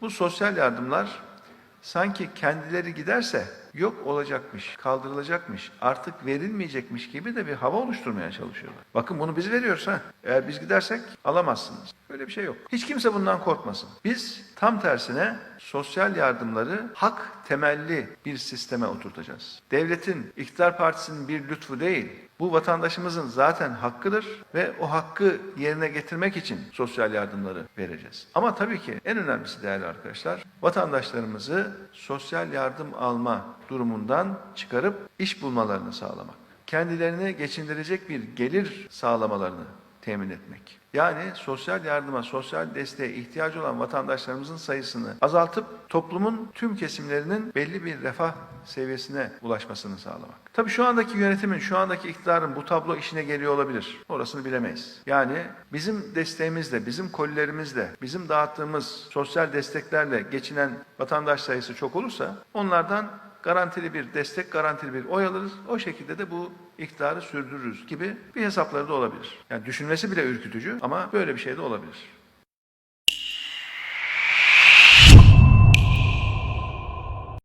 Bu sosyal yardımlar sanki kendileri giderse yok olacakmış, kaldırılacakmış, artık verilmeyecekmiş gibi de bir hava oluşturmaya çalışıyorlar. Bakın bunu biz veriyoruz ha. Eğer biz gidersek alamazsınız. Öyle bir şey yok. Hiç kimse bundan korkmasın. Biz tam tersine sosyal yardımları hak temelli bir sisteme oturtacağız. Devletin, iktidar partisinin bir lütfu değil, bu vatandaşımızın zaten hakkıdır ve o hakkı yerine getirmek için sosyal yardımları vereceğiz. Ama tabii ki en önemlisi değerli arkadaşlar, vatandaşlarımızı sosyal yardım alma durumundan çıkarıp iş bulmalarını sağlamak. Kendilerini geçindirecek bir gelir sağlamalarını temin etmek. Yani sosyal yardıma, sosyal desteğe ihtiyacı olan vatandaşlarımızın sayısını azaltıp toplumun tüm kesimlerinin belli bir refah seviyesine ulaşmasını sağlamak. Tabii şu andaki yönetimin, şu andaki iktidarın bu tablo işine geliyor olabilir. Orasını bilemeyiz. Yani bizim desteğimizle, bizim kolilerimizle, bizim dağıttığımız sosyal desteklerle geçinen vatandaş sayısı çok olursa onlardan garantili bir destek, garantili bir oy alırız. O şekilde de bu iktidarı sürdürürüz gibi bir hesapları da olabilir. Yani düşünmesi bile ürkütücü ama böyle bir şey de olabilir.